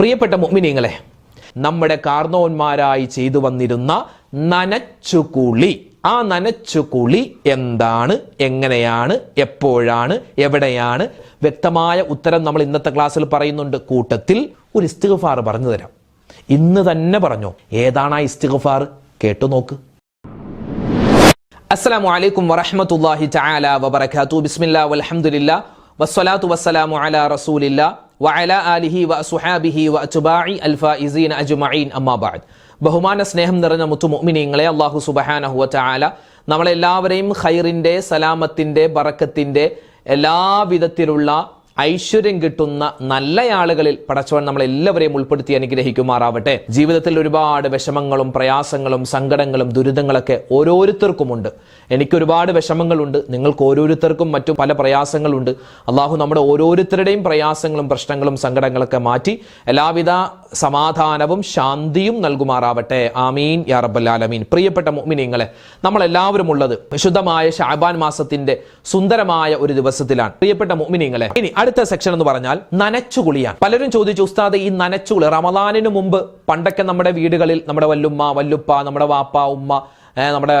പ്രിയപ്പെട്ട മുമ്മിനിങ്ങളെ നമ്മുടെ കാർന്നോന്മാരായി ചെയ്തു വന്നിരുന്ന നനച്ചുകുളി ആ നനച്ചുകുളി എന്താണ് എങ്ങനെയാണ് എപ്പോഴാണ് എവിടെയാണ് വ്യക്തമായ ഉത്തരം നമ്മൾ ഇന്നത്തെ ക്ലാസ്സിൽ പറയുന്നുണ്ട്. കൂട്ടത്തിൽ ഒരു ഇസ്തിഗഫാർ പറഞ്ഞു തരാം. ഇന്ന് തന്നെ പറഞ്ഞു ഏതാണ് ആ ഇസ്തിഗഫാർ? കേട്ടു നോക്ക്. അസ്സലാമു അലൈക്കും വറഹ്മത്തുള്ളാഹി തആല വബറകാതു ബിസ്മില്ലാ വൽഹംദുലില്ലാഹി വസ്സലാത്തു വസ്സലാമു അലാ റസൂലില്ലാ വഅലാ ആലിഹി വഅസ്ഹാബിഹി വഅത്ബാഇ അൽഫായിസീന അജ്മഈൻ അമ്മാ ബഅദ്. ബഹുമാന സ്നേഹം നിറഞ്ഞ മുത്തു മുഅ്മിനീങ്ങളെ സുബ്ഹാനഹു വതആല നമ്മളെല്ലാവരെയും ഖൈറിന്റെ സലാമത്തിന്റെ ബറക്കത്തിന്റെ എല്ലാവിധത്തിലുള്ള ഐശ്വര്യം കിട്ടുന്ന നല്ല ആളുകളിൽ പടച്ചവൻ നമ്മളെല്ലാവരെയും ഉൾപ്പെടുത്തി അനുഗ്രഹിക്കുമാറാവട്ടെ. ജീവിതത്തിൽ ഒരുപാട് വിഷമങ്ങളും പ്രയാസങ്ങളും സങ്കടങ്ങളും ദുരിതങ്ങളൊക്കെ ഓരോരുത്തർക്കുമുണ്ട്. എനിക്ക് ഒരുപാട് വിഷമങ്ങളുണ്ട്. നിങ്ങൾക്ക് ഓരോരുത്തർക്കും മറ്റു പല പ്രയാസങ്ങളുണ്ട്. അള്ളാഹു നമ്മുടെ ഓരോരുത്തരുടെയും പ്രയാസങ്ങളും പ്രശ്നങ്ങളും സങ്കടങ്ങളൊക്കെ മാറ്റി എല്ലാവിധ സമാധാനവും ശാന്തിയും നൽകുമാറാവട്ടെ. ആമീൻ. യാ റബ്ബല്ലാലമീൻ പ്രിയപ്പെട്ട മുഅ്മിനീങ്ങളെ നമ്മളെല്ലാവരും ഉള്ളത് വിശുദ്ധമായ ഷാബാൻ മാസത്തിന്റെ സുന്ദരമായ ഒരു ദിവസത്തിലാണ്. പ്രിയപ്പെട്ട മുഅ്മിനീങ്ങളെ ഇനി അടുത്ത സെക്ഷൻ എന്ന് പറഞ്ഞാൽ നനച്ചുകുളിയാണ്. പലരും ചോദിച്ചു ഉസ്താദ് ഈ നനച്ചുകുളി റമദാനിന് മുമ്പ് പണ്ടൊക്കെ നമ്മുടെ വീടുകളിൽ നമ്മുടെ വല്ലുമ്മ വല്ലുപ്പ നമ്മുടെ വാപ്പ ഉമ്മ നമ്മുടെ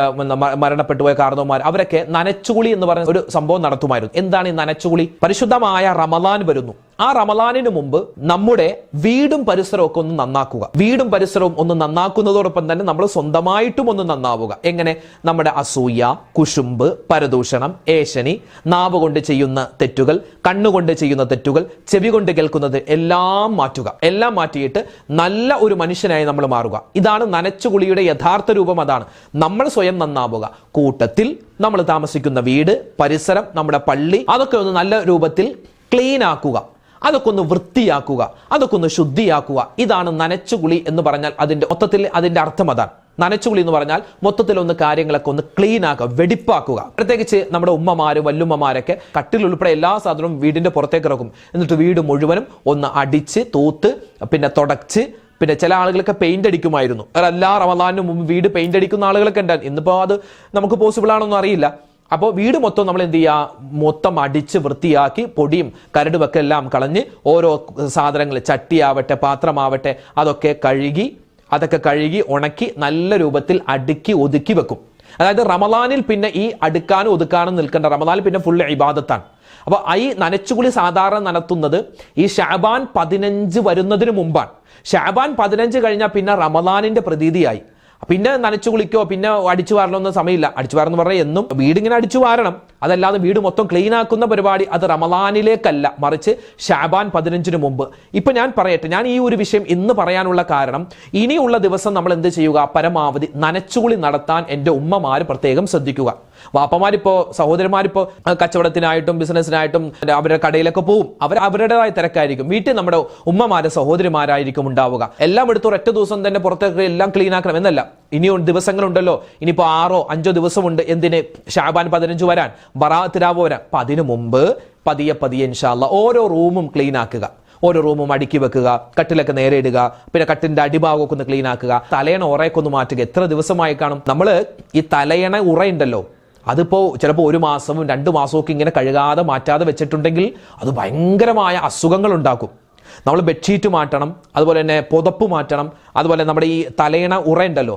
മരണപ്പെട്ടു പോയ കാരണവന്മാർ അവരൊക്കെ നനച്ചുകുളി എന്ന് പറയുന്ന ഒരു സംഭവം നടത്തുമായിരുന്നു. എന്താണ് ഈ നനച്ചുകുളി? പരിശുദ്ധമായ റമദാൻ വരുന്നു. ആ റമലാനിന് മുമ്പ് നമ്മുടെ വീടും പരിസരവും ഒക്കെ ഒന്ന് നന്നാക്കുക. വീടും പരിസരവും ഒന്ന് നന്നാക്കുന്നതോടൊപ്പം തന്നെ നമ്മൾ സ്വന്തമായിട്ടും ഒന്ന് നന്നാവുക. എങ്ങനെ? നമ്മുടെ അസൂയ കുശുമ്പ് പരദൂഷണം ഏശനി നാവ് കൊണ്ട് ചെയ്യുന്ന തെറ്റുകൾ കണ്ണുകൊണ്ട് ചെയ്യുന്ന തെറ്റുകൾ ചെവി കൊണ്ട് കേൾക്കുന്നത് എല്ലാം മാറ്റുക. എല്ലാം മാറ്റിയിട്ട് നല്ല ഒരു മനുഷ്യനായി നമ്മൾ മാറുക. ഇതാണ് നനച്ചുകുളിയുടെ യഥാർത്ഥ രൂപം. അതാണ് നമ്മൾ സ്വയം നന്നാവുക. കൂട്ടത്തിൽ നമ്മൾ താമസിക്കുന്ന വീട് പരിസരം നമ്മുടെ പള്ളി അതൊക്കെ ഒന്ന് നല്ല രൂപത്തിൽ ക്ലീൻ ആക്കുക. അതൊക്കെ ഒന്ന് വൃത്തിയാക്കുക അതൊക്കെ ഒന്ന് ശുദ്ധിയാക്കുക. ഇതാണ് നനച്ചുകുളി എന്ന് പറഞ്ഞാൽ അതിന്റെ മൊത്തത്തിൽ അതിന്റെ അർത്ഥം അതാണ്. നനച്ചുകുളി എന്ന് പറഞ്ഞാൽ മൊത്തത്തിൽ ഒന്ന് കാര്യങ്ങളൊക്കെ ഒന്ന് ക്ലീൻ ആക്കുക വെടിപ്പാക്കുക. പ്രത്യേകിച്ച് നമ്മുടെ ഉമ്മമാര് വല്ലുമ്മമാരൊക്കെ കട്ടിൽ ഉൾപ്പെടെ എല്ലാ സാധനവും വീടിന്റെ പുറത്തേക്ക് ഇറക്കും. എന്നിട്ട് വീട് മുഴുവനും ഒന്ന് അടിച്ച് തൂത്ത് പിന്നെ തുടച്ച് പിന്നെ ചില ആളുകളൊക്കെ പെയിന്റ് അടിക്കുമായിരുന്നു. എല്ലാ റമദാനും മുമ്പ് വീട് പെയിന്റ് അടിക്കുന്ന ആളുകളൊക്കെ ഉണ്ടായിരുന്നു. ഇന്നിപ്പോൾ അത് നമുക്ക് പോസിബിൾ ആണെന്നൊന്നും അറിയില്ല. അപ്പോൾ വീട് മൊത്തം നമ്മൾ എന്ത് ചെയ്യുക മൊത്തം അടിച്ച് വൃത്തിയാക്കി പൊടിയും കരടുമൊക്കെ എല്ലാം കളഞ്ഞ് ഓരോ സാധനങ്ങൾ ചട്ടിയാവട്ടെ പാത്രമാവട്ടെ അതൊക്കെ കഴുകി അതൊക്കെ കഴുകി ഉണക്കി നല്ല രൂപത്തിൽ അടുക്കി ഒതുക്കി വെക്കും. അതായത് റമദാനിൽ പിന്നെ ഈ അടുക്കാനും ഒതുക്കാനും നിൽക്കേണ്ട റമദാനിൽ പിന്നെ ഫുൾ ഇബാദത്താണ്. അപ്പോൾ ഈ നനച്ചുകുളി സാധാരണ നടത്തുന്നത് ഈ ഷാബാൻ പതിനഞ്ച് വരുന്നതിന് മുമ്പാണ്. ഷാബാൻ പതിനഞ്ച് കഴിഞ്ഞാൽ പിന്നെ റമദാനിന്റെ പ്രതീതിയായി. പിന്നെ നനച്ചു കുളിക്കോ പിന്നെ അടിച്ചു വാരലൊന്നും സമയമില്ല. അടിച്ചു വാരെന്ന് പറഞ്ഞാൽ എന്നും വീടിങ്ങനെ അടിച്ചു വാരണം. അതല്ലാതെ വീട് മൊത്തം ക്ലീൻ ആക്കുന്ന പരിപാടി അത് റമദാനിലേക്കല്ല. മറിച്ച് ഷാബാൻ പതിനഞ്ചിന് മുമ്പ്. ഇപ്പൊ ഞാൻ പറയട്ടെ ഞാൻ ഈ ഒരു വിഷയം ഇന്ന് പറയാനുള്ള കാരണം ഇനിയുള്ള ദിവസം നമ്മൾ എന്ത് ചെയ്യുക? പരമാവധി നനച്ചുകുളി നടത്താൻ എന്റെ ഉമ്മമാര് പ്രത്യേകം ശ്രദ്ധിക്കുക. വാപ്പമാരിപ്പോ സഹോദരന്മാരിപ്പോ കച്ചവടത്തിനായിട്ടും ബിസിനസ്സിനായിട്ടും അവരുടെ കടയിലൊക്കെ പോവും. അവർ അവരുടേതായ തിരക്കായിരിക്കും. വീട്ടിൽ നമ്മുടെ ഉമ്മമാരെ സഹോദരിമാരായിരിക്കും ഉണ്ടാവുക. എല്ലാം എടുത്ത് ഒരൊറ്റ ദിവസം തന്നെ പുറത്തേക്ക് എല്ലാം ക്ലീൻ ആക്കണം എന്നല്ല. ഇനിയും ദിവസങ്ങളുണ്ടല്ലോ. ഇനിയിപ്പോ ആറോ അഞ്ചോ ദിവസമുണ്ട് എന്തിന്? ഷാബാൻ പതിനഞ്ച് വരാൻ ബറാത്ത് രാവ് വരാൻ. അപ്പൊ അതിനു മുമ്പ് പതിയെ പതിയെ ഇൻഷാല്ല ഓരോ റൂമും ക്ലീൻ ആക്കുക. ഓരോ റൂമും അടുക്കി വെക്കുക കട്ടിലൊക്കെ നേരെ ഇടുക പിന്നെ കട്ടിന്റെ അടിഭാഗമൊക്കെ ഒന്ന് ക്ലീൻ ആക്കുക. തലയണ ഉറയൊക്കെ ഒന്ന് മാറ്റുക. എത്ര ദിവസമായി കാണും? നമ്മൾ ഈ തലയണ ഉറയുണ്ടല്ലോ. അതിപ്പോ ചിലപ്പോൾ ഒരു മാസവും രണ്ട് മാസവും ഇങ്ങനെ കഴുകാതെ മാറ്റാതെ വെച്ചിട്ടുണ്ടെങ്കിൽ അത് ഭയങ്കരമായ അസുഖങ്ങൾ ഉണ്ടാക്കും. നമ്മൾ ബെഡ്ഷീറ്റ് മാറ്റണം അതുപോലെ തന്നെ പുതപ്പ് മാറ്റണം അതുപോലെ നമ്മുടെ ഈ തലയണ ഉറയുണ്ടല്ലോ ഉണ്ടല്ലോ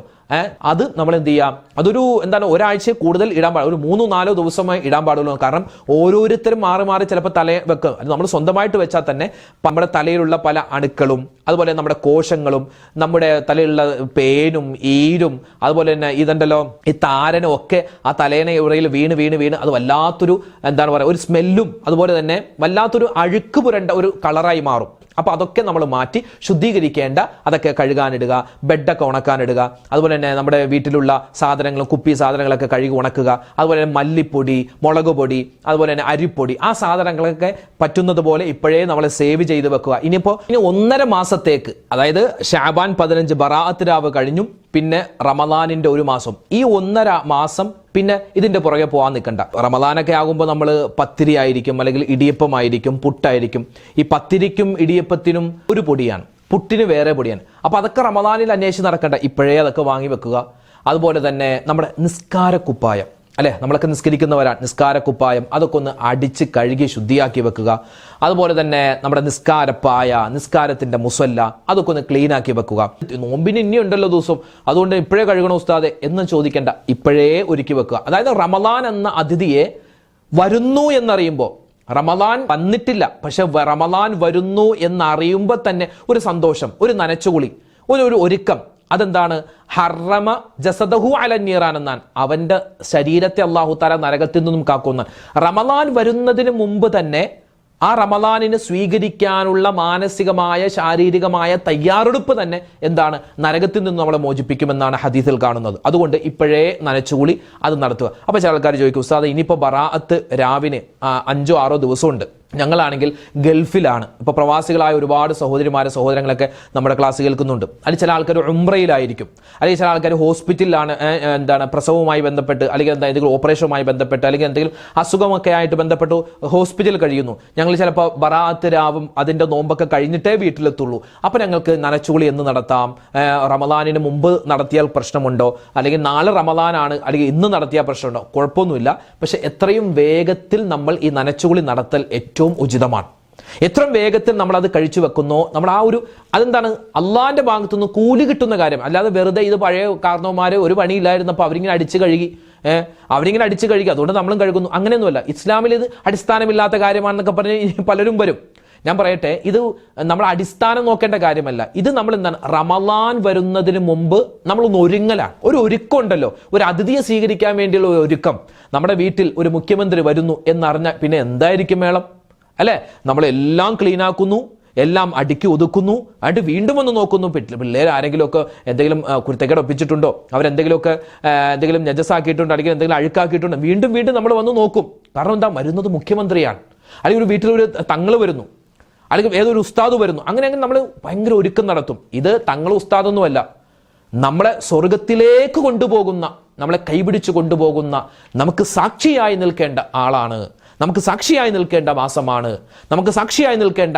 അത് നമ്മൾ എന്ത് ചെയ്യാം? അതൊരു എന്താണ് ഒരാഴ്ച കൂടുതൽ ഇടാൻ പാടില്ല. ഒരു മൂന്നോ നാലോ ദിവസമായി ഇടാൻ പാടുള്ളൂ. കാരണം ഓരോരുത്തരും മാറി മാറി ചിലപ്പോൾ തല വെക്കും. അത് നമ്മൾ സ്വന്തമായിട്ട് വെച്ചാൽ തന്നെ നമ്മുടെ തലയിലുള്ള പല അണുക്കളും അതുപോലെ നമ്മുടെ കോശങ്ങളും നമ്മുടെ തലയിലുള്ള പേനും ഈരും അതുപോലെ തന്നെ ഇതുണ്ടല്ലോ ഈ താരനും ഒക്കെ ആ തലേന ഉറയിൽ വീണ് വീണ് വീണ് അത് വല്ലാത്തൊരു എന്താണ് പറയുക ഒരു സ്മെല്ലും അതുപോലെ തന്നെ വല്ലാത്തൊരു അഴുക്ക് പുരണ്ട ഒരു കളറായി മാറും. അപ്പൊ അതൊക്കെ നമ്മൾ മാറ്റി ശുദ്ധീകരിക്കേണ്ട അതൊക്കെ കഴുകാനിടുക ബെഡൊക്കെ ഉണക്കാനിടുക അതുപോലെ തന്നെ നമ്മുടെ വീട്ടിലുള്ള സാധനങ്ങളും കുപ്പി സാധനങ്ങളൊക്കെ കഴുകി ഉണക്കുക അതുപോലെ തന്നെ മല്ലിപ്പൊടി മുളക് പൊടി അതുപോലെ തന്നെ അരിപ്പൊടി ആ സാധനങ്ങളൊക്കെ പറ്റുന്നത് പോലെ ഇപ്പോഴേ നമ്മൾ സേവ് ചെയ്ത് വെക്കുക. ഇനിയിപ്പോൾ ഇനി ഒന്നര മാസത്തേക്ക് അതായത് ഷാബാൻ പതിനഞ്ച് ബറാഅത്ത് രാവ് കഴിഞ്ഞും പിന്നെ റമദാനിന്റെ ഒരു മാസം. ഈ ഒന്നര മാസം പിന്നെ ഇതിന്റെ പുറകെ പോകാൻ നിൽക്കണ്ട റമദാനൊക്കെ ആകുമ്പോൾ നമ്മൾ പത്തിരി ആയിരിക്കും അല്ലെങ്കിൽ ഇടിയപ്പമായിരിക്കും പുട്ടായിരിക്കും. ഈ പത്തിരിക്കും ഇടിയപ്പത്തിനും ഒരു പൊടിയാണ്. പുട്ടിന് വേറെ പൊടിയാണ്. അപ്പോൾ അതൊക്കെ റമദാനിൽ അന്വേഷിച്ച് നടക്കണ്ട. ഇപ്പോഴേ അതൊക്കെ വാങ്ങി വെക്കുക. അതുപോലെ തന്നെ നമ്മുടെ നിസ്കാര കുപ്പായം അല്ലെ? നമ്മളൊക്കെ നിസ്കരിക്കുന്നവരാണ് നിസ്കാര കുപ്പായം അതൊക്കെ ഒന്ന് അടിച്ച് കഴുകി ശുദ്ധിയാക്കി വെക്കുക. അതുപോലെ തന്നെ നമ്മുടെ നിസ്കാരപ്പായ നിസ്കാരത്തിന്റെ മുസല്ല അതൊക്കെ ഒന്ന് ക്ലീൻ ആക്കി വെക്കുക. നോമ്പിന് ഇനി ഉണ്ടല്ലോ ദിവസം. അതുകൊണ്ട് ഇപ്പോഴേ കഴുകണോ ഉസ്താദെ? എന്ന് ചോദിക്കേണ്ട. ഇപ്പോഴേ ഒരുക്കി വെക്കുക. അതായത് റമദാൻ എന്ന അതിഥിയെ വരുന്നു എന്നറിയുമ്പോൾ റമദാൻ വന്നിട്ടില്ല. പക്ഷെ റമദാൻ വരുന്നു എന്നറിയുമ്പോൾ തന്നെ ഒരു സന്തോഷം ഒരു നനച്ചുകുളി ഒരു ഒരു ഒരുക്കം. അതെന്താണ്? ഹറമ ജസദഹു അലന്നീറാൻ എന്നാണ്. അവന്റെ ശരീരത്തെ അള്ളാഹു താല നരകത്തിൽ നിന്നും കാക്കുന്ന റമലാൻ വരുന്നതിന് മുമ്പ് തന്നെ ആ റമലാനിന് സ്വീകരിക്കാനുള്ള മാനസികമായ ശാരീരികമായ തയ്യാറെടുപ്പ് തന്നെ എന്താണ്? നരകത്തിൽ നിന്ന് നമ്മളെ മോചിപ്പിക്കുമെന്നാണ് ഹദീസിൽ കാണുന്നത്. അതുകൊണ്ട് ഇപ്പോഴേ നനച്ചുകൂടി അത് നടത്തുക. അപ്പോൾ ചില ആൾക്കാർ ചോദിക്കും ഉസ്താദ് ഇനിയിപ്പോൾ ബറാഅത്ത് രാവിന് അഞ്ചോ ആറോ ദിവസമുണ്ട്. ഞങ്ങളാണെങ്കിൽ ഗൾഫിലാണ്. ഇപ്പോൾ പ്രവാസികളായ ഒരുപാട് സഹോദരിമാരെ സഹോദരങ്ങളൊക്കെ നമ്മുടെ ക്ലാസ് കേൾക്കുന്നുണ്ട്. അല്ലെങ്കിൽ ചില ആൾക്കാർ ഉംറയിലായിരിക്കും. അല്ലെങ്കിൽ ചില ആൾക്കാർ ഹോസ്പിറ്റലിലാണ് എന്താണ് പ്രസവവുമായി ബന്ധപ്പെട്ട് അല്ലെങ്കിൽ എന്താ എന്തെങ്കിലും ഓപ്പറേഷനുമായി ബന്ധപ്പെട്ട് അല്ലെങ്കിൽ എന്തെങ്കിലും അസുഖമൊക്കെ ആയിട്ട് ബന്ധപ്പെട്ട് ഹോസ്പിറ്റലിൽ കഴിയുന്നു. ഞങ്ങൾ ചിലപ്പോൾ ബറാത്ത് രാവും അതിന്റെ നോമ്പൊക്കെ കഴിഞ്ഞിട്ടേ വീട്ടിലെത്തുള്ളൂ. അപ്പോൾ ഞങ്ങൾക്ക് നനച്ചുകുളി എന്ന് നടത്താം. റമദാനിന് മുമ്പ് നടത്തിയാൽ പ്രശ്നമുണ്ടോ? അല്ലെങ്കിൽ നാളെ റമദാനാണ് അല്ലെങ്കിൽ ഇന്ന് നടത്തിയാൽ പ്രശ്നമുണ്ടോ? കുഴപ്പമൊന്നുമില്ല. പക്ഷേ എത്രയും വേഗത്തിൽ നമ്മൾ ഈ നനച്ചുകുളി നടത്തൽ ഏറ്റവും ഉചിതമാണ്. എത്ര വേഗത്തിൽ നമ്മൾ അത് കഴിച്ചു വെക്കുന്നോ. നമ്മൾ ആ ഒരു അതെന്താണ്? അള്ളാഹിന്റെ ഭാഗത്തു നിന്ന് കൂലി കിട്ടുന്ന കാര്യം. അല്ലാതെ വെറുതെ ഇത് പഴയ കാരണവന്മാർ ഒരു പണിയില്ലായിരുന്നപ്പോൾ അവരിങ്ങനെ അടിച്ചു കഴുകി അവരിങ്ങനെ അടിച്ചു കഴുകി. അതുകൊണ്ട് നമ്മളും കഴുകുന്നു. അങ്ങനെയൊന്നുമല്ല. ഇസ്ലാമിൽ ഇത് അടിസ്ഥാനമില്ലാത്ത കാര്യമാണെന്നൊക്കെ പറഞ്ഞ് പലരും വരും. ഞാൻ പറയട്ടെ ഇത് നമ്മൾ അടിസ്ഥാനം നോക്കേണ്ട കാര്യമല്ല. ഇത് നമ്മൾ എന്താണ്? റമലാൻ വരുന്നതിന് മുമ്പ് നമ്മളൊന്ന് ഒരുങ്ങലാണ്. ഒരു ഒരുക്കം ഉണ്ടല്ലോ ഒരു അതിഥിയെ സ്വീകരിക്കാൻ വേണ്ടിയുള്ള ഒരുക്കം. നമ്മുടെ വീട്ടിൽ ഒരു മുഖ്യമന്ത്രി വരുന്നു എന്നറിഞ്ഞാൽ പിന്നെ എന്തായിരിക്കും മേളം? അല്ലേ? നമ്മളെല്ലാം ക്ലീൻ ആക്കുന്നു എല്ലാം അടുക്കി ഒതുക്കുന്നു അണ്ട് വീണ്ടും ഒന്ന് നോക്കുന്നു. പിള്ളേ- പിള്ളേർ ആരെങ്കിലുമൊക്കെ എന്തെങ്കിലും കുരുത്തക്കേട് ഒപ്പിച്ചിട്ടുണ്ടോ? അവരെന്തെങ്കിലുമൊക്കെ എന്തെങ്കിലും നജസാക്കിയിട്ടുണ്ടോ അല്ലെങ്കിൽ എന്തെങ്കിലും അഴുക്കാക്കിയിട്ടുണ്ടോ? വീണ്ടും വീണ്ടും നമ്മൾ വന്ന് നോക്കും. കാരണം എന്താ? വരുന്നത് മുഖ്യമന്ത്രിയാണ്. അല്ലെങ്കിൽ ഒരു വീട്ടിലൊരു തങ്ങൾ വരുന്നു. അല്ലെങ്കിൽ ഏതൊരു ഉസ്താദ് വരുന്നു. അങ്ങനെ അങ്ങനെ നമ്മൾ ഭയങ്കര ഒരുക്കം നടത്തും. ഇത് തങ്ങൾ ഉസ്താദൊന്നുമല്ല. നമ്മളെ സ്വർഗത്തിലേക്ക് കൊണ്ടുപോകുന്ന നമ്മളെ കൈപിടിച്ച് കൊണ്ടുപോകുന്ന നമുക്ക് സാക്ഷിയായി നിൽക്കേണ്ട ആളാണ് നമുക്ക് സാക്ഷിയായി നിൽക്കേണ്ട മാസമാണ്. നമുക്ക് സാക്ഷിയായി നിൽക്കേണ്ട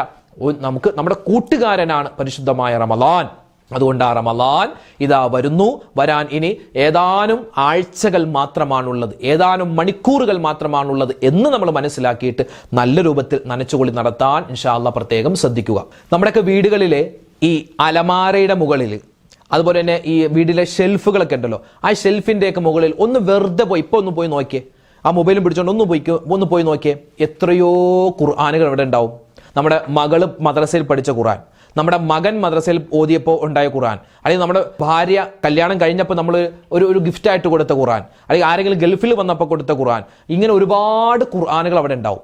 നമുക്ക് നമ്മുടെ കൂട്ടുകാരനാണ് പരിശുദ്ധമായ റമലാൻ. അതുകൊണ്ട് ആ റമലാൻ ഇതാ വരുന്നു. വരാൻ ഇനി ഏതാനും ആഴ്ചകൾ മാത്രമാണുള്ളത്. ഏതാനും മണിക്കൂറുകൾ മാത്രമാണുള്ളത് എന്ന് നമ്മൾ മനസ്സിലാക്കിയിട്ട് നല്ല രൂപത്തിൽ നനച്ചുകൊളി നടത്താൻ ഇൻഷാല്ല പ്രത്യേകം ശ്രദ്ധിക്കുക. നമ്മുടെയൊക്കെ വീടുകളിലെ ഈ അലമാരയുടെ മുകളിൽ അതുപോലെ തന്നെ ഈ വീടിലെ ഷെൽഫുകളൊക്കെ ഉണ്ടല്ലോ ആ ഷെൽഫിന്റെയൊക്കെ മുകളിൽ ഒന്ന് വെറുതെ പോയി ഇപ്പോൾ ഒന്ന് പോയി നോക്കിയേ. ആ മൊബൈലും പിടിച്ചോണ്ട് ഒന്ന് പോയി ഒന്ന് പോയി നോക്കിയേ. എത്രയോ ഖുർആാനുകൾ ഇവിടെ ഉണ്ടാവും. നമ്മുടെ മകൾ മദ്രസയിൽ പഠിച്ച ഖുർആൻ നമ്മുടെ മകൻ മദ്രസയിൽ ഓതിയപ്പോൾ ഉണ്ടായ ഖുർആൻ അല്ലെങ്കിൽ നമ്മുടെ ഭാര്യ കല്യാണം കഴിഞ്ഞപ്പോൾ നമ്മൾ ഒരു ഒരു ഗിഫ്റ്റ് ആയിട്ട് കൊടുത്ത ഖുർആൻ അല്ലെങ്കിൽ ആരെങ്കിലും ഗൾഫിൽ വന്നപ്പോൾ കൊടുത്ത ഖുർആൻ ഇങ്ങനെ ഒരുപാട് ഖുർആാനുകൾ അവിടെ ഉണ്ടാവും.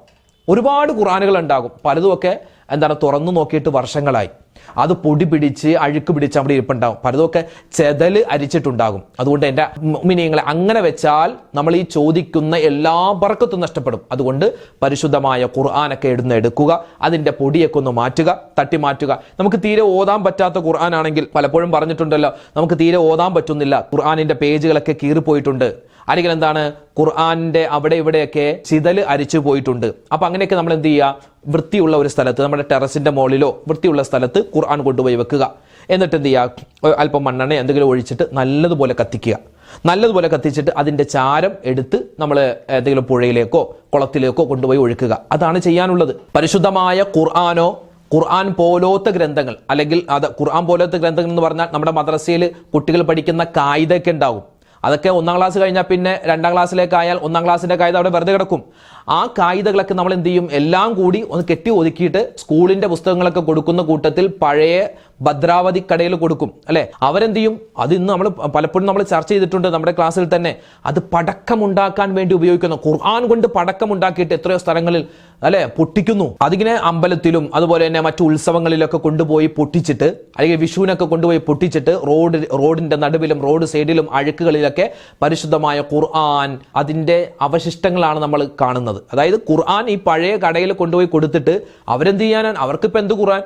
ഒരുപാട് ഖുർആാനുകൾ ഉണ്ടാകും. പലതുമൊക്കെ എന്താണ് തുറന്നു നോക്കിയിട്ട് വർഷങ്ങളായി. അത് പൊടി പിടിച്ച് അഴുക്ക് പിടിച്ച് അവിടെ ഇരിപ്പുണ്ടാവും. പലതൊക്കെ ചെതൽ അരിച്ചിട്ടുണ്ടാകും. അതുകൊണ്ട് എന്റെ മിനിയങ്ങളെ അങ്ങനെ വെച്ചാൽ നമ്മൾ ഈ ചോദിക്കുന്ന എല്ലാ പറക്കത്തും നഷ്ടപ്പെടും. അതുകൊണ്ട് പരിശുദ്ധമായ ഖുർആാനൊക്കെ എടുന്ന് എടുക്കുക അതിന്റെ പൊടിയൊക്കെ ഒന്ന് മാറ്റുക തട്ടി മാറ്റുക. നമുക്ക് തീരെ ഓതാൻ പറ്റാത്ത ഖുർആൻ ആണെങ്കിൽ പലപ്പോഴും പറഞ്ഞിട്ടുണ്ടല്ലോ നമുക്ക് തീരെ ഓതാൻ പറ്റുന്നില്ല. ഖുർആാനിന്റെ പേജുകളൊക്കെ കീറിപ്പോയിട്ടുണ്ട്. അല്ലെങ്കിൽ എന്താണ് ഖുർആാനിന്റെ അവിടെ ഇവിടെയൊക്കെ ചിതൽ അരിച്ചു പോയിട്ടുണ്ട്. അപ്പൊ അങ്ങനെയൊക്കെ നമ്മൾ എന്ത് ചെയ്യുക വൃത്തിയുള്ള ഒരു സ്ഥലത്ത് നമ്മുടെ ടെറസിന്റെ മുകളിലോ വൃത്തിയുള്ള സ്ഥലത്ത് ഖുർആൻ കൊണ്ടുപോയി വെക്കുക. എന്നിട്ട് എന്ത് ചെയ്യുക അല്പം മണ്ണെണ്ണ എന്തെങ്കിലും ഒഴിച്ചിട്ട് നല്ലതുപോലെ കത്തിക്കുക. നല്ലതുപോലെ കത്തിച്ചിട്ട് അതിന്റെ ചാരം എടുത്ത് നമ്മൾ ഏതെങ്കിലും പുഴയിലേക്കോ കുളത്തിലേക്കോ കൊണ്ടുപോയി ഒഴുക്കുക. അതാണ് ചെയ്യാനുള്ളത്. പരിശുദ്ധമായ ഖുർആാനോ ഖുർആൻ പോലോത്ത ഗ്രന്ഥങ്ങൾ അല്ലെങ്കിൽ അത് ഖുർആൻ പോലത്തെ ഗ്രന്ഥങ്ങൾ എന്ന് പറഞ്ഞാൽ നമ്മുടെ മദ്രസയിൽ കുട്ടികൾ പഠിക്കുന്ന കായികയൊക്കെ ഉണ്ടാവും. അതൊക്കെ ഒന്നാം ക്ലാസ് കഴിഞ്ഞാൽ പിന്നെ രണ്ടാം ക്ലാസ്സിലേക്ക് ആയാൽ ഒന്നാം ക്ലാസ്സിന്റെ കായത് അവിടെ വെറുതെ കിടക്കും. ആ കായികകളൊക്കെ നമ്മൾ എന്ത് ചെയ്യും? എല്ലാം കൂടി ഒന്ന് കെട്ടി ഒതുക്കിയിട്ട് സ്കൂളിന്റെ പുസ്തകങ്ങളൊക്കെ കൊടുക്കുന്ന കൂട്ടത്തിൽ പഴയ ഭദ്രാവതി കടയിൽ കൊടുക്കും അല്ലെ? അവരെന്ത് ചെയ്യും? അത് ഇന്ന് നമ്മൾ പലപ്പോഴും നമ്മൾ ചർച്ച ചെയ്തിട്ടുണ്ട് നമ്മുടെ ക്ലാസ്സിൽ തന്നെ. അത് പടക്കം ഉണ്ടാക്കാൻ വേണ്ടി ഉപയോഗിക്കുന്നു. ഖുർആൻ കൊണ്ട് പടക്കം ഉണ്ടാക്കിയിട്ട് എത്രയോ സ്ഥലങ്ങളിൽ അല്ലെ? പൊട്ടിക്കുന്നു. അതിങ്ങനെ അമ്പലത്തിലും അതുപോലെ തന്നെ മറ്റു ഉത്സവങ്ങളിലൊക്കെ കൊണ്ടുപോയി പൊട്ടിച്ചിട്ട് അല്ലെങ്കിൽ വിഷുവിനൊക്കെ കൊണ്ടുപോയി പൊട്ടിച്ചിട്ട് റോഡ് റോഡിന്റെ നടുവിലും റോഡ് സൈഡിലും അഴുക്കുകളിലൊക്കെ പരിശുദ്ധമായ ഖുർആൻ അതിന്റെ അവശിഷ്ടങ്ങളാണ് നമ്മൾ കാണുന്നത്. അതായത് ഖുർആൻ ഈ പഴയ കടയിൽ കൊണ്ടുപോയി കൊടുത്തിട്ട് അവരെന്ത് ചെയ്യാനാണ് അവർക്കിപ്പോൾ എന്ത് ഖുർആൻ?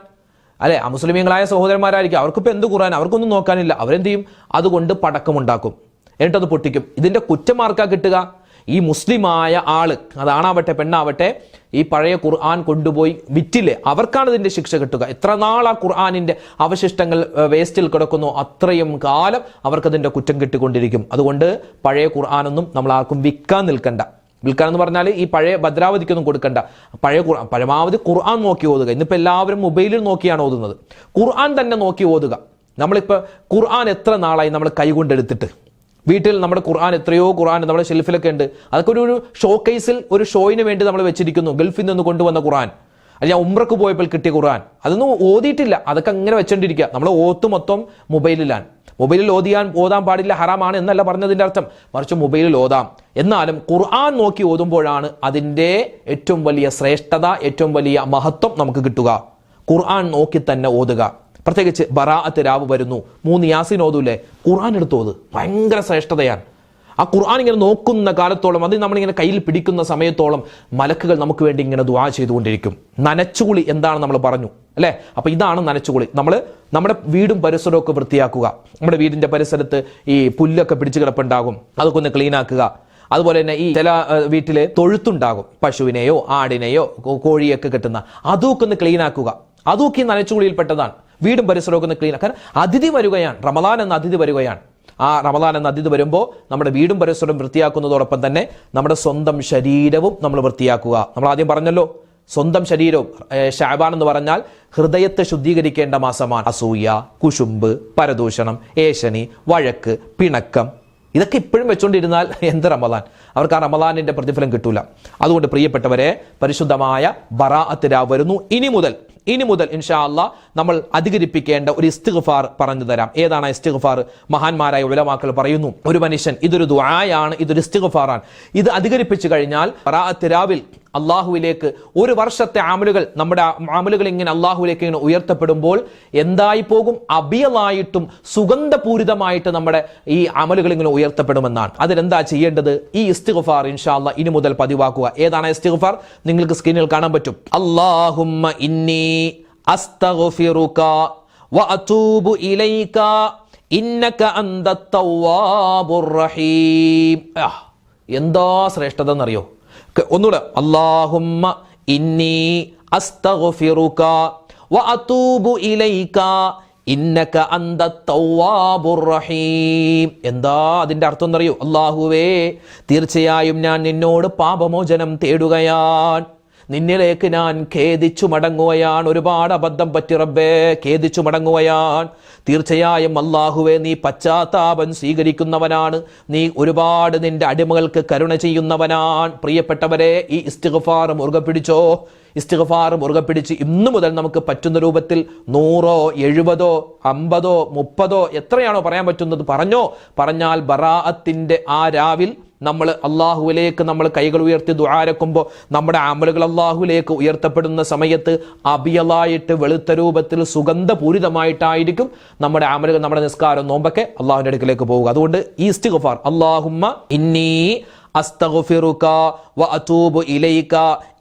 അല്ലെ? അമുസ്ലിമീങ്ങളായ സഹോദരന്മാരായിരിക്കും. അവർക്കിപ്പോൾ എന്ത് ഖുർആൻ? അവർക്കൊന്നും നോക്കാനില്ല. അവരെന്ത് ചെയ്യും? അതുകൊണ്ട് പടക്കമുണ്ടാക്കും. എന്നിട്ടത് പൊട്ടിക്കും. ഇതിന്റെ കുറ്റമാർക്കാ കിട്ടുക? ഈ മുസ്ലിമായ ആൾ അതാണാവട്ടെ പെണ്ണാവട്ടെ ഈ പഴയ ഖുർആൻ കൊണ്ടുപോയി വിറ്റില്ലേ? അവർക്കാണ് ഇതിന്റെ ശിക്ഷ കിട്ടുക. എത്ര നാൾ ആ ഖുർആാനിന്റെ അവശിഷ്ടങ്ങൾ വേസ്റ്റിൽ കിടക്കുന്നു അത്രയും കാലം അവർക്കതിന്റെ കുറ്റം കിട്ടിക്കൊണ്ടിരിക്കും. അതുകൊണ്ട് പഴയ ഖുർആാനൊന്നും നമ്മൾ ആർക്കും വിൽക്കാൻ നിൽക്കണ്ട. വിൽക്കാൻ എന്ന് പറഞ്ഞാൽ ഈ പഴയ ഭദ്രാവതിക്കൊന്നും കൊടുക്കണ്ട. പഴയ പരമാവധി ഖുർആൻ നോക്കി ഓതുക. ഇന്നിപ്പോൾ എല്ലാവരും മൊബൈലിൽ നോക്കിയാണ് ഓതുന്നത്. ഖുർആൻ തന്നെ നോക്കി ഓതുക. നമ്മളിപ്പോൾ ഖുർആൻ എത്ര നാളായി നമ്മൾ കൈകൊണ്ടെടുത്തിട്ട്? വീട്ടിൽ നമ്മുടെ ഖുർആൻ എത്രയോ ഖുർആൻ നമ്മുടെ ഷെൽഫിലൊക്കെ ഉണ്ട്. അതൊക്കെ ഒരു ഷോ കേസിൽ ഒരു ഷോയിന് വേണ്ടി നമ്മൾ വെച്ചിരിക്കുന്നു. ഗൾഫിൽ നിന്ന് കൊണ്ടുവന്ന ഖുർആൻ. അല്ലെങ്കിൽ ഉമ്രക്ക് പോയപ്പോൾ കിട്ടിയ ഖുർആൻ. അതൊന്നും ഓതിയിട്ടില്ല. അതൊക്കെ അങ്ങനെ വെച്ചോണ്ടിരിക്കുക നമ്മൾ ഓത്ത് മൊത്തം മൊബൈലിലാണ്. മൊബൈലിൽ ഓതിയാൻ ഓതാൻ പാടില്ല ഹറാമാണ് എന്നല്ല പറഞ്ഞതിന്റെ അർത്ഥം. മറിച്ച് മൊബൈലിൽ ഓതാം. എന്നാലും ഖുർആൻ നോക്കി ഓതുമ്പോഴാണ് അതിന്റെ ഏറ്റവും വലിയ ശ്രേഷ്ഠത ഏറ്റവും വലിയ മഹത്വം നമുക്ക് കിട്ടുക. ഖുർആൻ നോക്കി തന്നെ ഓതുക. പ്രത്യേകിച്ച് ബറാഅത്ത് രാവ് വരുന്നു. മൂന്ന് യാസിൻ ഓതൂലേ ഖുർആൻ എടുത്ത് ഓത്. ഭയങ്കര ശ്രേഷ്ഠതയാണ്. ആ ഖുർആൻ ഇങ്ങനെ നോക്കുന്ന കാലത്തോളം അത് നമ്മളിങ്ങനെ കയ്യിൽ പിടിക്കുന്ന സമയത്തോളം മലക്കുകൾ നമുക്ക് വേണ്ടി ഇങ്ങനെ ദുആ ചെയ്തുകൊണ്ടിരിക്കും. നനച്ചുകുളി എന്താണ് നമ്മൾ പറഞ്ഞു അല്ലേ? അപ്പൊ ഇതാണ് നനച്ചുകുളി. നമ്മൾ നമ്മുടെ വീടും പരിസരവും ഒക്കെ വൃത്തിയാക്കുക. നമ്മുടെ വീടിന്റെ പരിസരത്ത് ഈ പുല്ലൊക്കെ പിടിച്ചു കിടപ്പുണ്ടാകും. അതൊക്കെ ഒന്ന് ക്ലീൻ ആക്കുക. അതുപോലെ തന്നെ ഈ ചില വീട്ടിൽ തൊഴുത്തുണ്ടാകും. പശുവിനെയോ ആടിനെയോ കോഴിയൊക്കെ കിട്ടുന്ന. അതൊക്കെ ഒന്ന് ക്ലീൻ ആക്കുക. അതൊക്കെ ഈ നനച്ചുകുളിയിൽപ്പെട്ടതാണ്. വീടും പരിസരവും ഒക്കെ ഒന്ന് ക്ലീൻ ആക്കാൻ അതിഥി വരികയാണ്. റമദാൻ എന്ന അതിഥി വരികയാണ്. ആ റമദാൻ എന്ന അതിഥി വരുമ്പോൾ നമ്മുടെ വീടും പരിസരവും വൃത്തിയാക്കുന്നതോടൊപ്പം തന്നെ നമ്മുടെ സ്വന്തം ശരീരവും നമ്മൾ വൃത്തിയാക്കുക. നമ്മൾ ആദ്യം പറഞ്ഞല്ലോ സ്വന്തം ശരീരവും ഷാബാൻ എന്ന് പറഞ്ഞാൽ ഹൃദയത്തെ ശുദ്ധീകരിക്കേണ്ട മാസമാണ്. അസൂയ കുശുമ്പ് പരദൂഷണം ഏഷണി വഴക്ക് പിണക്കം. ഇതൊക്കെ ഇപ്പോഴും വെച്ചുകൊണ്ടിരുന്നാൽ എന്ത് റമദാൻ? അവർക്ക് ആ റമദാനിന്റെ പ്രതിഫലം കിട്ടൂല. അതുകൊണ്ട് പ്രിയപ്പെട്ടവരെ പരിശുദ്ധമായ ബറാഅത്ത് രാവ് വരുന്നു. ഇനി മുതൽ ഇനി മുതൽ ഇൻഷാ അല്ല നമ്മൾ അധികരിപ്പിക്കേണ്ട ഒരു ഇസ്തിഗ്ഫാർ പറഞ്ഞു തരാം. ഏതാണ് ഇസ്തിഗ്ഫാർ? മഹാന്മാരായ ഉലമാക്കൾ പറയുന്നു ഒരു മനുഷ്യൻ ഇതൊരു ദുആയാണ് ഇതൊരു ഇസ്തിഗ്ഫാറാണ്. ഇത് അധികരിപ്പിച്ചു കഴിഞ്ഞാൽ ബറാഅത്ത് രാവിൽ അള്ളാഹുവിലേക്ക് ഒരു വർഷത്തെ ആമലുകൾ നമ്മുടെ ആമലുകൾ ഇങ്ങനെ അള്ളാഹുവിലേക്ക് ഇങ്ങനെ ഉയർത്തപ്പെടുമ്പോൾ എന്തായി പോകും അബിയലായിട്ടും സുഗന്ധപൂരിതമായിട്ട് നമ്മുടെ ഈ അമലുകൾ ഇങ്ങനെ ഉയർത്തപ്പെടുമെന്നാണ്. അതിലെന്താ ചെയ്യേണ്ടത്? ഈ ഇസ്തിഗുഫാർ ഇൻഷാല്ല ഇനി മുതൽ പതിവാക്കുക. ഏതാണ് ഇസ്തിഗുഫാർ? നിങ്ങൾക്ക് സ്ക്രീനിൽ കാണാൻ പറ്റും. അല്ലാഹുമ്മ ഇന്നി അസ്തഗ്ഫിറുക വഅതൂബു ഇലൈക ഇന്നക അന്ത തവ്വാബുർ റഹീം എന്താ ശ്രേഷ്ഠത എന്നറിയോ ഒന്നുകൂടെ. അള്ളാഹുമ്മ ഇന്നി അസ്തഗ്ഫിറുക അതൂബു ഇലൈക ഇന്നക അന്ത തവ്വാബുർ റഹീം. എന്താ അതിന്റെ അർത്ഥം എന്നറിയൂ? അല്ലാഹുവേ തീർച്ചയായും ഞാൻ നിന്നോട് പാപമോചനം തേടുകയാൻ നിന്നിലേക്ക് ഞാൻ ഖേദിച്ചു മടങ്ങുകയാണ്. ഒരുപാട് അബദ്ധം പറ്റി റബ്ബേ ഖേദിച്ചു മടങ്ങുകയാണ്. തീർച്ചയായും അള്ളാഹുവെ നീ പശ്ചാത്താപം സ്വീകരിക്കുന്നവനാണ്. നീ ഒരുപാട് നിന്റെ അടിമകൾക്ക് കരുണ ചെയ്യുന്നവനാണ്. പ്രിയപ്പെട്ടവരെ ഈ ഇസ്തിഗ്ഫാർ മുറുകെ പിടിച്ചോ? ഇസ്തിഗ്ഫാർ മുറുകെ പിടിച്ച് ഇന്നു മുതൽ നമുക്ക് പറ്റുന്ന രൂപത്തിൽ നൂറോ എഴുപതോ അമ്പതോ മുപ്പതോ എത്രയാണോ പറയാൻ പറ്റുന്നത് പറഞ്ഞോ? പറഞ്ഞാൽ ബറാഅത്തിന്റെ ആ രാവിൽ നമ്മൾ അള്ളാഹുവിലേക്ക് നമ്മൾ കൈകൾ ഉയർത്തി ദ്വാരക്കുമ്പോൾ നമ്മുടെ അമലുകൾ അള്ളാഹുവിലേക്ക് ഉയർത്തപ്പെടുന്ന സമയത്ത് അബിയലായിട്ട് വെളുത്ത രൂപത്തിൽ സുഗന്ധപൂരിതമായിട്ടായിരിക്കും നമ്മുടെ അമലുകൾ നമ്മുടെ നിസ്കാരം നോമ്പൊക്കെ അള്ളാഹുവിന്റെ അടുക്കിലേക്ക് പോവുക. അതുകൊണ്ട് ഈസ്റ്റ് ഗുഫാർ അള്ളാഹുമ്മ ഇന്നി വ വഅതൂബു ഇലൈക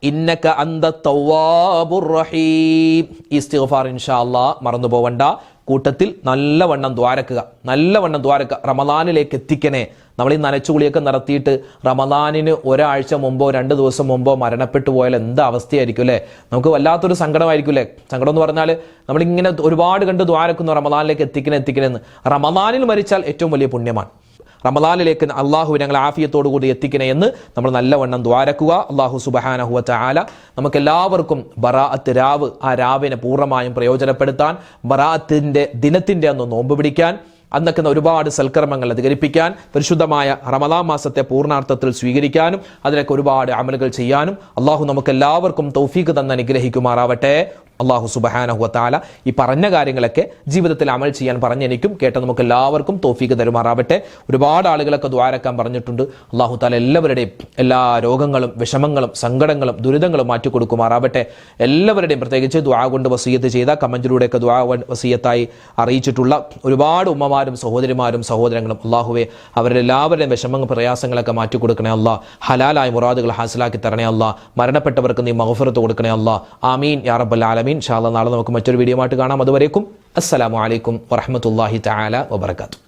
ഇന്നക അന്ത തവ്വാബുർ റഹീം. ഇസ്തിഗ്ഫാർ ഇൻഷാ അല്ലാഹ് മറന്നു പോവണ്ട കൂട്ടത്തിൽ നല്ലവണ്ണം ദ്വാരക്കുക നല്ലവണ്ണം ദ്വാരക്കുക റമദാനിലേക്ക് എത്തിക്കണേ. നമ്മൾ ഈ നനച്ചുകുളിയൊക്കെ നടത്തിയിട്ട് റമദാനിന് ഒരാഴ്ച മുമ്പോ രണ്ട് ദിവസം മുമ്പോ മരണപ്പെട്ടു പോയാൽ എന്ത് അവസ്ഥയായിരിക്കും അല്ലേ? നമുക്ക് വല്ലാത്തൊരു സങ്കടമായിരിക്കും അല്ലേ? സങ്കടം എന്ന് പറഞ്ഞാൽ നമ്മളിങ്ങനെ ഒരുപാട് കണ്ട് ദ്വാരക്കുന്നു റമദാനിലേക്ക് എത്തിക്കണേ എത്തിക്കണേന്ന്. റമദാനിൽ മരിച്ചാൽ ഏറ്റവും വലിയ പുണ്യമാണ്. റമദാനിലേക്ക് അള്ളാഹു ഞങ്ങൾ ആഫിയത്തോടു കൂടി എത്തിക്കണേ എന്ന് നമ്മൾ നല്ലവണ്ണം ദ്വാരക്കുക അള്ളാഹു സുബഹാനഹുവറ്റ ആല നമുക്ക് എല്ലാവർക്കും ബറാഅത്ത് രാവ് ആ രാവിനെ പൂർണമായും പ്രയോജനപ്പെടുത്താൻ ബറാഅത്തിന്റെ ദിനത്തിന്റെ അന്ന് നോമ്പ് പിടിക്കാൻ അന്നൊക്കെ ഒരുപാട് സൽക്കർമ്മങ്ങൾ അധികരിപ്പിക്കാൻ പരിശുദ്ധമായ റമദാ മാസത്തെ പൂർണാർത്ഥത്തിൽ സ്വീകരിക്കാനും അതിനൊക്കെ ഒരുപാട് അമലുകൾ ചെയ്യാനും അള്ളാഹു നമുക്കെല്ലാവർക്കും തൗഫീഖ് തന്ന് അനുഗ്രഹിക്കുമാറാവട്ടെ. അള്ളാഹു സുബഹാനഹുവത്താല ഈ പറഞ്ഞ കാര്യങ്ങളൊക്കെ ജീവിതത്തിൽ അമൽ ചെയ്യാൻ പറഞ്ഞെനിക്കും കേട്ട നമുക്ക് എല്ലാവർക്കും തോഫീക്ക് തരുമാറാവട്ടെ. ഒരുപാട് ആളുകളൊക്കെ ദ്വാരക്കാൻ പറഞ്ഞിട്ടുണ്ട്. അള്ളാഹു താല എല്ലാവരുടെയും എല്ലാ രോഗങ്ങളും വിഷമങ്ങളും സങ്കടങ്ങളും ദുരിതങ്ങളും മാറ്റിക്കൊടുക്കുമാറാവട്ടെ എല്ലാവരുടെയും പ്രത്യേകിച്ച് ദ്വാ കൊണ്ട് വസീയത്ത് ചെയ്ത കമന്റിലൂടെയൊക്കെ ദ്വാ വസീയത്തായി അറിയിച്ചിട്ടുള്ള ഒരുപാട് ഉമ്മമാരും സഹോദരിമാരും സഹോദരങ്ങളും അള്ളാഹുവെ അവരുടെ എല്ലാവരുടെയും വിഷമങ്ങൾ പ്രയാസങ്ങളൊക്കെ മാറ്റിക്കൊടുക്കണേ അല്ല ഹലാലായ മുറാദുകൾ ഹാസിലാക്കി തരണേ അല്ല മരണപ്പെട്ടവർക്ക് നീ മഹഫറത്ത് കൊടുക്കണേ അല്ല ആമീൻ. യാ റബ്ബൽ ആലമീൻ ഇൻഷാ അല്ലാ നാളെ നമുക്ക് മറ്റൊരു വീഡിയോ ആയിട്ട് കാണാം. അതുവരേക്കും അസ്സലാമു അലൈക്കും വറഹ്മത്തുള്ളാഹി തആല വബറകാതുഹു.